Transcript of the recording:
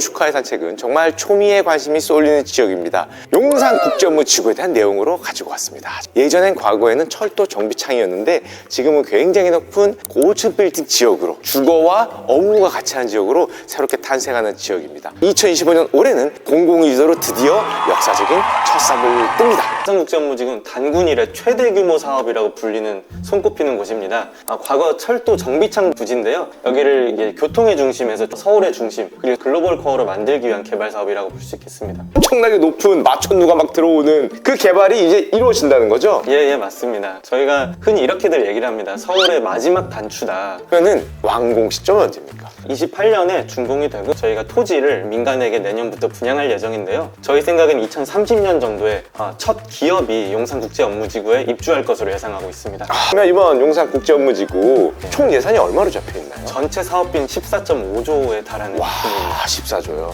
슈카의 산책은 정말 초미의 관심이 쏠리는 지역입니다. 용산 국제업무 지구에 대한 내용으로 가지고 왔습니다. 예전엔 과거에는 철도 정비창이었는데 지금은 굉장히 높은 고층 빌딩 지역으로 주거와 업무가 같이 하는 지역으로 새롭게 탄생하는 지역입니다. 2025년 올해는 공공유도로 드디어 역사적인 첫 삽을 뜹니다. 한국제업무직은 단군 이래 최대 규모 사업이라고 불리는 손꼽히는 곳입니다. 아, 과거 철도 정비창 부지인데요. 여기를 이게 교통의 중심에서 서울의 중심 그리고 글로벌 코어로 만들기 위한 개발 사업이라고 볼 수 있겠습니다. 엄청나게 높은 마천루가 막 들어오는 그 개발이 이제 이루어진다는 거죠? 예, 예, 맞습니다. 저희가 흔히 이렇게들 얘기를 합니다. 서울의 마지막 단추다. 그러면은 완공 시점은 언제입니까? 28년에 준공이 되고 저희가 토지를 민간에게 내년부터 분양할 예정인데요. 저희 생각엔 2030년 정도에 아, 첫 기업이 용산국제업무지구에 입주할 것으로 예상하고 있습니다. 그러면 이번 용산 국제업무지구 총 예산이 얼마로 잡혀 있나요? 전체 사업비는 14.5조에 달하는 와, 규모입니다. 14조요.